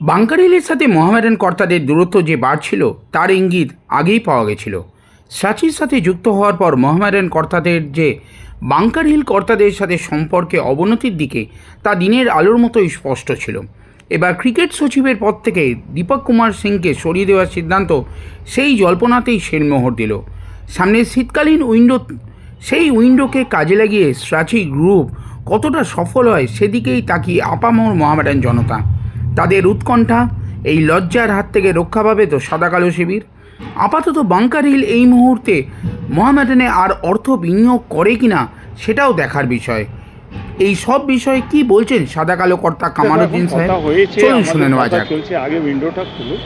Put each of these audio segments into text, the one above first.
Bunker হিলের সাথে মোহামেডান কর্তাদের দূরত্ব যে বাড়ছিল, তার ইঙ্গিত আগেই পাওয়া গেছিল। সাচির সাথে যুক্ত হওয়ার পর মোহামেডান কর্তাদের যে বাংকার হিল কর্তাদের সাথে সম্পর্কে অবনতির দিকে, তা দিনের আলোর মতোই স্পষ্ট ছিল। এবার ক্রিকেট সচিবের পদ থেকে দীপক কুমার সিংকে সরিয়ে দেওয়ার সিদ্ধান্ত সেই জল্পনাতেই শেলমোহর দিল। সামনের শীতকালীন উইন্ডো, সেই উইন্ডোকে কাজে লাগিয়ে স্ট্রাচি গ্রুপ কতটা সফল হয় সেদিকেই তাকিয়ে আপামর মোহামেডান জনতা। তাদের উৎকণ্ঠা এই লজ্জার হাত থেকে রক্ষা পাবে তো সাদা কালো শিবির। আপাতত বাংকার হিল এই মুহূর্তে মোহামেডানে আর অর্থ বিনিয়োগ করে কিনা সেটাও দেখার বিষয়। এই সব বিষয়ে কি বলছেন সাদা কালো কর্তা কামারুদ্দিন সাহেব? চলুন শুনে নেওয়া যাক। চলছে আগে উইন্ডোটা খুলো।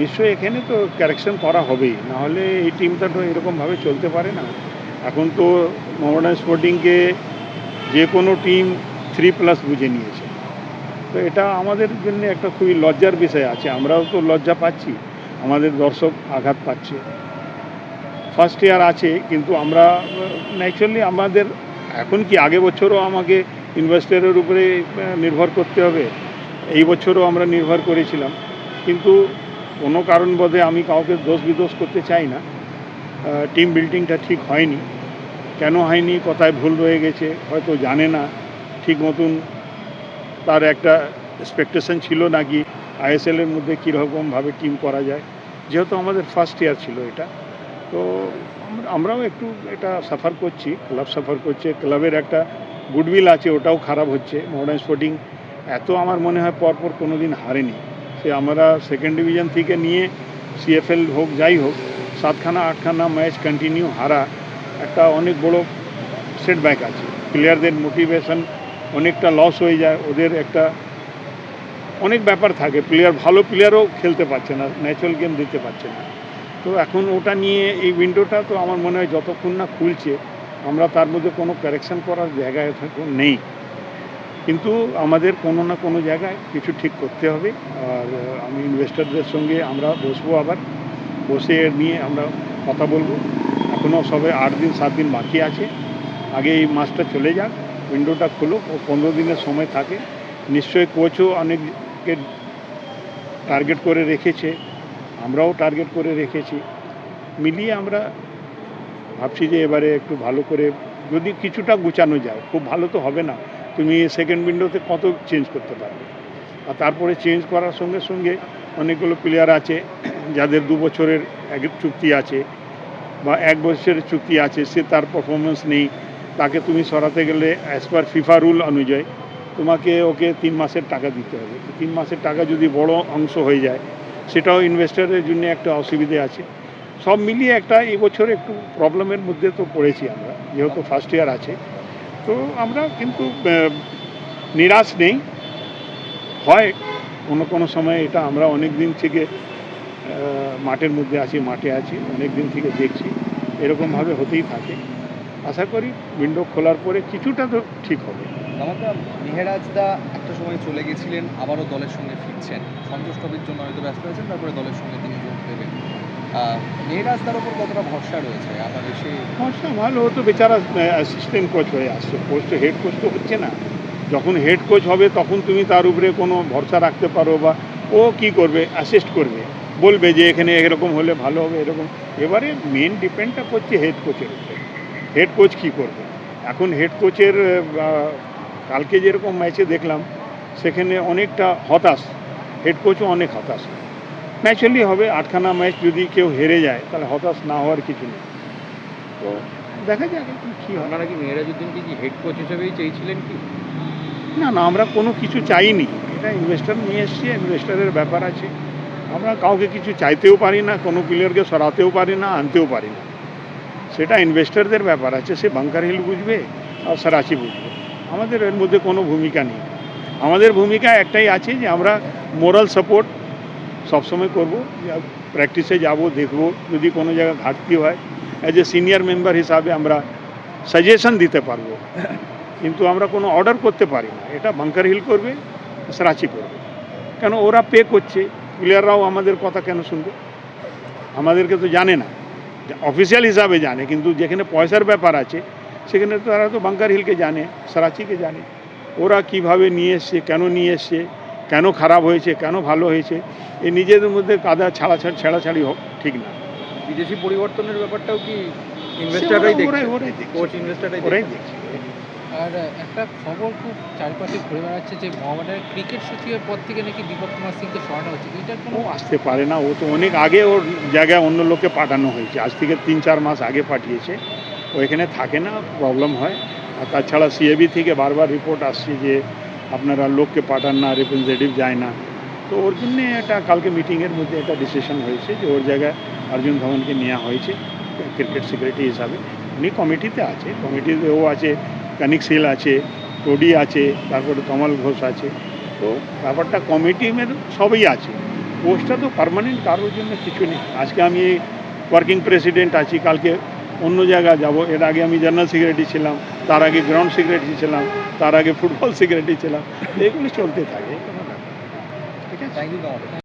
নিশ্চয়ই এখানে তো কারেকশন করা হবেই নাহলে এই টিমটা তো এরকমভাবে চলতে পারে না। এখন তো মোহামেডান স্পোর্টিংকে যে কোনো টিম থ্রি প্লাস বুঝে নিয়েছে। তো এটা আমাদের জন্য একটা খুবই লজ্জার বিষয় আছে। আমরাও তো লজ্জা পাচ্ছি। আমাদের দর্শক আঘাত পাচ্ছে। ফার্স্ট ইয়ার আছে, কিন্তু আমরা ন্যাচুরালি আমাদের, এখন কি আগে বছরও আমাকে ইনভেস্টারের উপরে নির্ভর করতে হবে? এই বছরও আমরা নির্ভর করেছিলাম। কিন্তু কোনো কারণবোধে আমি কাউকে দোষ বিদোষ করতে চাই না। টিম বিল্ডিংটা ঠিক হয়নি। কেন হয়নি? কোথায় ভুল রয়ে গেছে? হয়তো জানে না। ঠিক মতন তার একটা এক্সপেকটেশন ছিল নাকি আইএসএলের মধ্যে কীরকমভাবে টিম করা যায়। যেহেতু আমাদের ফার্স্ট ইয়ার ছিল এটা। তো আমরাও একটু এটা সাফার করছি ক্লাব সাফার করছে। ক্লাবের একটা গুডউইল আছে, ওটাও খারাপ হচ্ছে। মডার্ন স্পোর্টিং এত আমার মনে হয় পরপর কোনো দিন হারেনি। সে আমরা সেকেন্ড ডিভিশন থেকে নিয়ে সিএফএল হোক, যাই হোক, সাতখানা, আটখানা ম্যাচ কন্টিনিউ হারা একটা অনেক বড় সেটব্যাক আছে। প্লেয়ারদের মোটিভেশন অনেকটা লস হয়ে যায়, ওদের একটা অনেক ব্যাপার থাকে। প্লেয়ার ভালো প্লেয়ারও খেলতে পারছে না ন্যাচারাল গেম দিতে পারছে না। তো এখন ওটা নিয়ে এই উইন্ডোটা তো আমার মনে হয় যতক্ষণ না খুলছে, আমরা তার মধ্যে কোনো কারেকশন করার জায়গায় এখন নেই। কিন্তু আমাদের কোনো না কোনো জায়গায় কিছু ঠিক করতে হবে। আর আমি ইনভেস্টরদের সঙ্গে আমরা বসবো আবার। বসে নিয়ে আমরা কথা বলব। এখনও সবে আট দিন, সাত দিন বাকি আছে। আগে এই মাসটা চলে যাক। উইন্ডোটা খুলুক, ও পনেরো দিনের সময় থাকে। নিশ্চয়ই কোচও অনেককে টার্গেট করে রেখেছে, আমরাও টার্গেট করে রেখেছি। মিলিয়ে আমরা ভাবছি যে এবারে একটু ভালো করে, যদি কিছুটা গুছানো যায়, খুব ভালো তো হবে না, তুমি সেকেন্ড উইন্ডোতে কত চেঞ্জ করতে পারবে? আর তারপরে চেঞ্জ করার সঙ্গে সঙ্গে অনেকগুলো প্লেয়ার আছে, যাদের দু বছরের এক চুক্তি আছে, বা এক বছরের চুক্তি আছে, সে তার পারফরমেন্স নেই তাকে তুমি সরাতে গেলে অ্যাজ পার ফিফা রুল অনুযায়ী তোমাকে ওকে তিন মাসের টাকা দিতে হবে। তিন মাসের টাকা যদি বড় অংশ হয়ে যায়, সেটাও ইনভেস্টরের জন্য একটা অসুবিধে আছে। সব মিলিয়ে একটা এবছর একটু প্রবলেমের মধ্যে তো পড়েছি আমরা, যেহেতু ফার্স্ট ইয়ার আছে। তো আমরা কিন্তু নিরাশ নেই। হয় কোনো কোনো সময় এটা আমরা অনেক দিন থেকে মাঠের মধ্যে আছি, মাঠে আছি অনেক দিন থেকে দেখছি। এরকমভাবে হতেই থাকে। আশা করি উইন্ডো খোলার পরে কিছুটা তো ঠিক হবে। আমাদের মেহেরাজদা একটা সময় চলে গেছিলেন আবারও দলের সঙ্গে ফিরছেন। সন্তোষ ট্রফির জন্য হয়তো ব্যস্ত আছেন তারপরে দলের সঙ্গে তিনি যোগ দেবেন। মেহেরাজদার ওপর কতটা ভরসা রয়েছে? আপনাদের সেই ভরসা ভালো হতো বেচারা অ্যাসিস্ট্যান্ট কোচ হয়ে আসছে কোচ তো হেড কোচ তো হচ্ছে না। যখন হেড কোচ হবে তখন তুমি তার উপরে কোনো ভরসা রাখতে পারো বা ও কি করবে অ্যাসিস্ট করবে। বলবে যে এখানে এরকম হলে ভালো হবে এরকম। এবারে মেন ডিপেন্ডটা করছে হেড কোচের উপরে। হেড কোচ কী করবে? এখন হেড কোচের কালকে যেরকম ম্যাচে দেখলাম সেখানে অনেকটা হতাশ। হেড কোচও অনেক হতাশ। ন্যাচারালি হবে আটখানা ম্যাচ যদি কেউ হেরে যায় তাহলে হতাশ না হওয়ার কিছু নেই। তো দেখা যাক কী আপনারা কি মেহেরাজউদ্দিনকে কি হেড কোচ হিসেবেই চেয়েছিলেন কি? না না আমরা কোনো কিছু চাইনি। এটা ইনভেস্টার নিয়ে এসছি ইনভেস্টারের ব্যাপার আছে। আমরা কাউকে কিছু চাইতেও পারি না কোনো প্লেয়ারকে সরাতেও পারি না আনতেও পারি না। সেটা ইনভেস্টারদের ব্যাপার আছে, সে বাংকার হিল বুঝবে আর সারাচি বুঝবে। আমাদের এর মধ্যে কোনো ভূমিকা নেই। আমাদের ভূমিকা একটাই আছে যে আমরা মোরাল সাপোর্ট সবসময় করব প্র্যাকটিসে যাব, দেখব, যদি কোনো জায়গায় ঘাটতি হয় অ্যাজ এ সিনিয়র মেম্বার হিসাবে আমরা সাজেশন দিতে পারব। কিন্তু আমরা কোনো অর্ডার করতে পারি না। এটা বাংকার হিল করবে সরাচি করবে। কেন? ওরা পে করছে। প্লেয়াররাও আমাদের কথা কেন শুনবে? আমাদেরকে তো জানে না। অফিসিয়াল হিসাবে জানে কিন্তু যেখানে পয়সার ব্যাপার আছে সেখানে তো তারা তো বাঙ্কার হিলকে জানে সারাচিকে জানে। ওরা কীভাবে নিয়ে এসছে কেন নিয়ে এসছে কেন খারাপ হয়েছে কেন ভালো হয়েছে এই নিজেদের মধ্যে কাদা ছাড়া ছাড় ছেড়াছাড়ি হোক ঠিক না। বিদেশি পরিবর্তনের ব্যাপারটাও কি ইনভেস্টাররাই দেখছে? ওরাই দেখছে। আর একটা খবর খুব চারপাশে ঘুরে বেড়াচ্ছে যে মোহামেডানের ক্রিকেট সচিবের পদ থেকে নাকি দীপক কুমার সিংকে সরানো হচ্ছে। এটার কোনো আসতে পারে না, ও তো অনেক আগে ওর জায়গায় অন্য লোককে পাঠানো হয়েছে। আজ থেকে তিন চার মাস আগে পাঠিয়েছে। ও এখানে থাকে না, প্রবলেম হয়। আর তাছাড়া সিএবি থেকে বারবার রিপোর্ট আসছে যে আপনারা লোককে পাঠান না রিপ্রেজেন্টেটিভ যায় না। তো ওর জন্যে একটা কালকে মিটিংয়ের মধ্যে একটা ডিসিশন হয়েছে যে ওর জায়গায় অর্জুন ধবনকে নেওয়া হয়েছে, ক্রিকেট সিকিউরিটি হিসাবে। উনি কমিটিতে আছে কমিটিতে ও আছে কানিক সিল আছে টোডি আছে তারপরে কমল ঘোষ আছে। তো? ব্যাপারটা কমিটি মের সবই আছে। পোস্টটা তো পার্মানেন্ট কারোর জন্য কিছু নেই। আজকে আমি ওয়ার্কিং প্রেসিডেন্ট আছি কালকে অন্য জায়গায় যাব। এর আগে আমি জেনারেল সেক্রেটারি ছিলাম তার আগে গ্রাউন্ড সেক্রেটারি ছিলাম তার আগে ফুটবল সেক্রেটারি ছিলাম। এগুলো চলতে থাকে। ঠিক আছে? Thank you